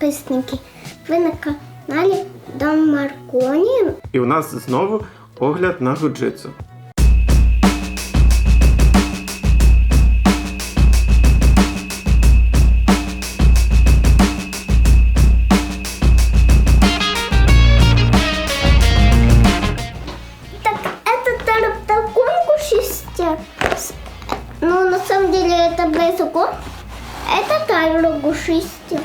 підписники. Ви на каналі Дом Марконі. І у нас знову огляд на гуджитсу. Так, это тар- такой гушистер. С- Ну, на самом деле, это высоко. Это тайро гушистер.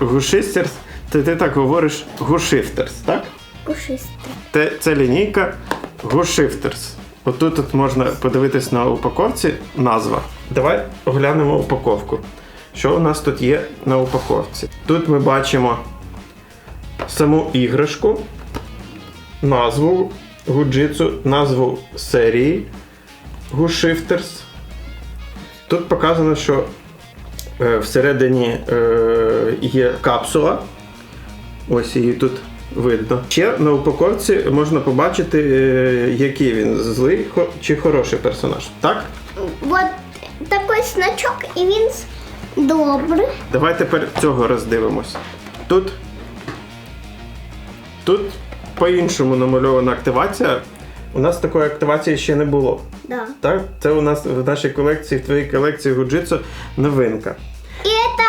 Гушистерс, це ти так говориш гушифтерс, так? Гушистер. Це, це лінійка гушифтерс. Отут тут можна подивитись на упаковці назва. Давай оглянемо упаковку. Що у нас тут є на упаковці? Тут ми бачимо саму іграшку, назву гуджитсу, назву серії Гушифтерс. Тут показано, що всередині е, є капсула. Ось її тут видно. Ще на упаковці можна побачити, е, який він злий чи хороший персонаж. Так? Вот такой значок, і він добрий. Давай тепер цього роздивимось. Тут, тут по-іншому намальована активація. У нас такої активації ще не було. Да. Так? Це у нас в нашій колекції, в твоїй колекції Гуджитсу новинка. И это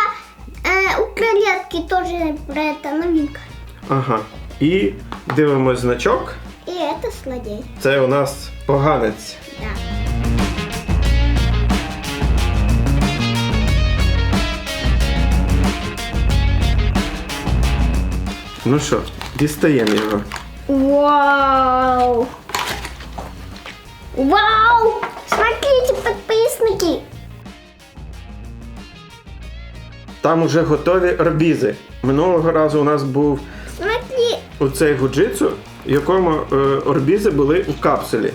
э, у кролетки тоже про это новинка. Ага. І дивимось значок. И это злодей. Це у нас поганець. Да. Ну що, дістаємо його. Вау! Вау! Смотрите, подписники! Там уже готові орбізи. Минулого разу у нас був Смотри! оцей гуджитсу, в якому е, орбізи були у капсулі.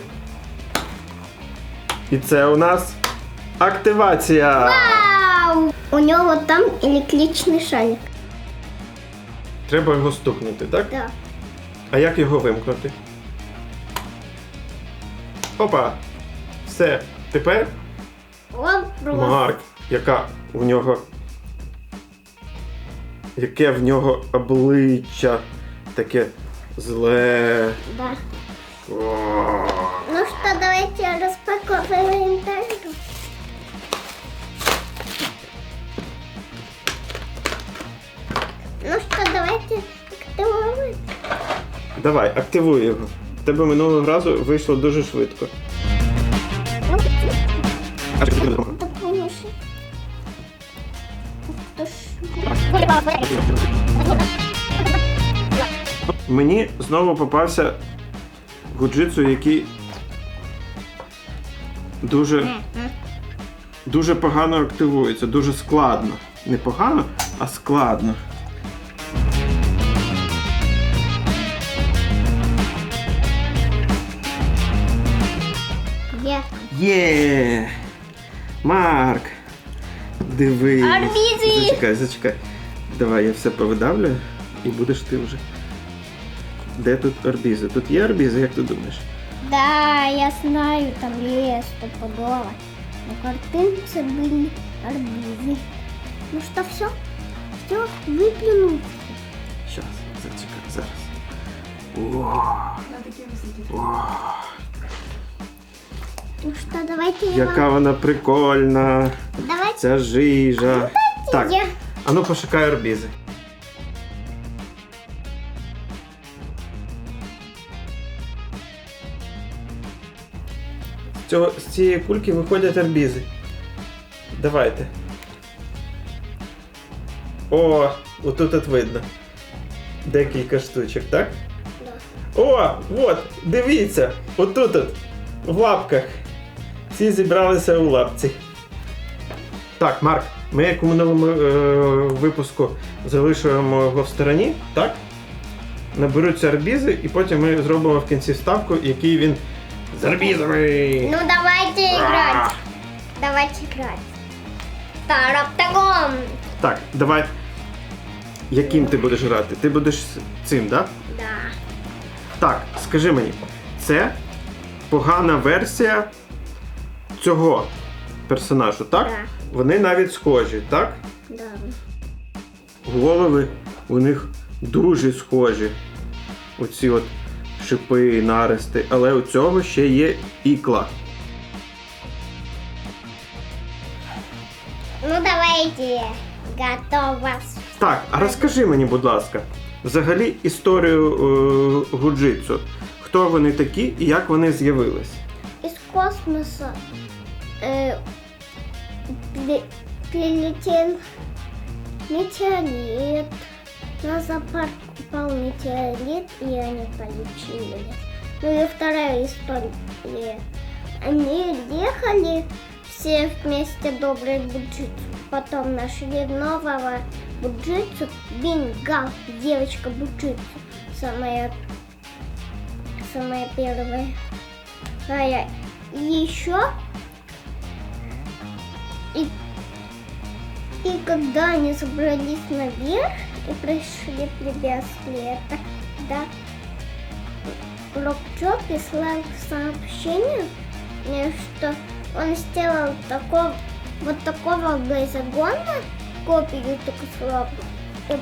І це у нас активація. Вау! У него там электричный шарик. Треба його стукнути, так? Да. А як його вимкнути? Опа! Все. Тепер. Марк, яка в нього. Яке в нього обличчя таке зле. Да. Ну что, давайте распаковываем тайну. Ну что, давайте активировать. Давай, активуй його. В тебе минулого разу вийшло дуже швидко. Ты. Мені знову попався гуджитсу, який дуже, дуже погано активується, дуже складно. Не погано, а складно. Є! Марк! Дивись! Орбізи! Зачекай, зачекай. Давай я все повидавлю і будеш ти вже. Де тут орбізи? Тут є орбізи, як ти думаєш? Да, я знаю, там есть стопудово. На картинце были арбузы. Ну что, все? Все, выплюнул. Щас, зачекай, зараз. О, о, Ну что, давайте я яка вам... вона прикольна! Давайте Ця жижа. Так, я... а ну пошукай орбізи. З, цього, з цієї кульки виходять орбізи. Давайте. О, отут от видно. Декілька штучок, так? Да. О, от, дивіться, отут от, в лапках. Всі зібралися у лапці. Так, Марк, ми як у минулому е, випуску залишуємо його в стороні, так? Наберуться арбізи, і потім ми зробимо в кінці вставку, який він з арбізами. Ну давайте играть. Давайте играть. Тараптагон. Так, давай. Яким ти будеш грати? Ти будеш з цим, так? Да. Так, скажи мені, це погана версія цього персонажу, так? Так. Вони навіть схожі, так? Да. Голови у них дуже схожі. Оці от шипи, наристи, але у цього ще є ікла. Ну давайте, готово. Так, а розкажи мені, будь ласка, взагалі історію е, гуджитсу. Хто вони такі і як вони з'явились? Из космоса э, при- прилетел метеорит. На зоопарк упал метеорит, и они полетели. Ну и вторая история. Они ехали все вместе добрый буджитсу. Потом нашли нового буджитсу. Бинга, девочка буджитсу. Самая, самая первая. А я еще и, и когда они забрались наверх и пришли препятствия, тогда Рокчо прислал сообщение, что он сделал такого, вот такого газогона, копию только слабую.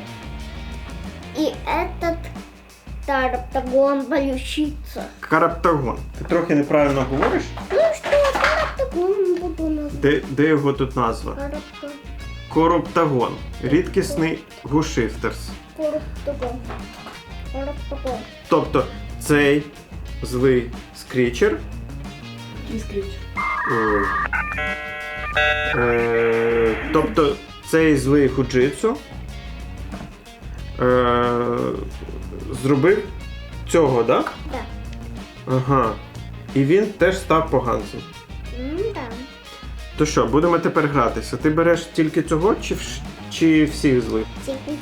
И этот Тараптагон полющится. Караптагон. Ти трохи неправильно говориш. Ну что, Буду. Де, де його тут назва? Тараптагон. Короптагон. Рідкісний гушифтерс. Тараптагон. Тараптагон. Тобто цей злий скрічер. Ой. Е, тобто цей злий худжитсу е, зробив цього, так? Да. Ага. І він теж став поганцем. То що, будемо тепер гратися? Ти береш тільки цього чи, чи всіх злих? Тільки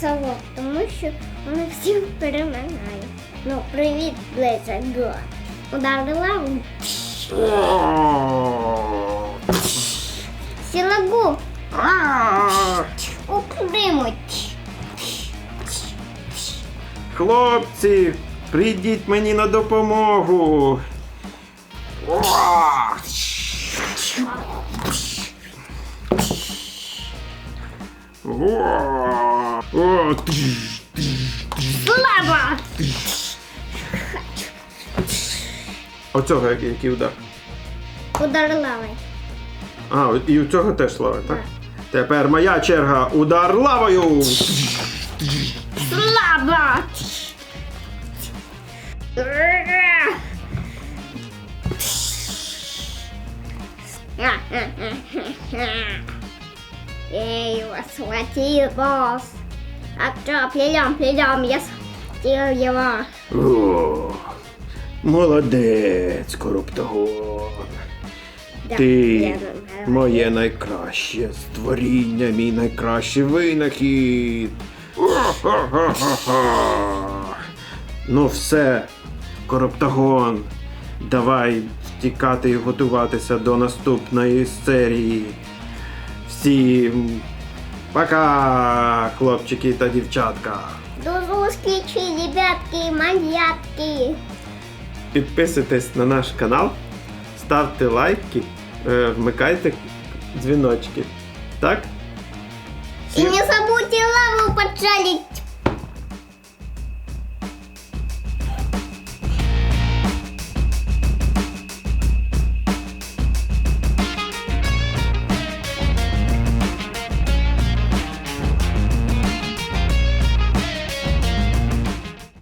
цього, тому що вони всіх перемагає. Ну, привіт, Блейза Удари лаву. Сілагу. Утримують. Хлопці, прийдіть мені на допомогу. О, тш, Слава! Оцього який, який удар. Удар лавою. А, і у цього теж слава, так? Тепер моя черга. Удар лавою. Слава! Его схватил, босс. А что, плелем, плелем, я схватил его. О, молодець, Коруптагон. Да, Ти я моє найкраще створіння, мій найкращий винахід. О-хо-хо-хо-хо. Ну все, Короптагон, давай втікати і готуватися до наступної серії. Всім пока, хлопчики та дівчатка. До зустрічі, ребятки, маньятки. Підписуйтесь на наш канал, ставте лайки, е, вмикайте дзвіночки. Так? І не забудьте лаву поджарить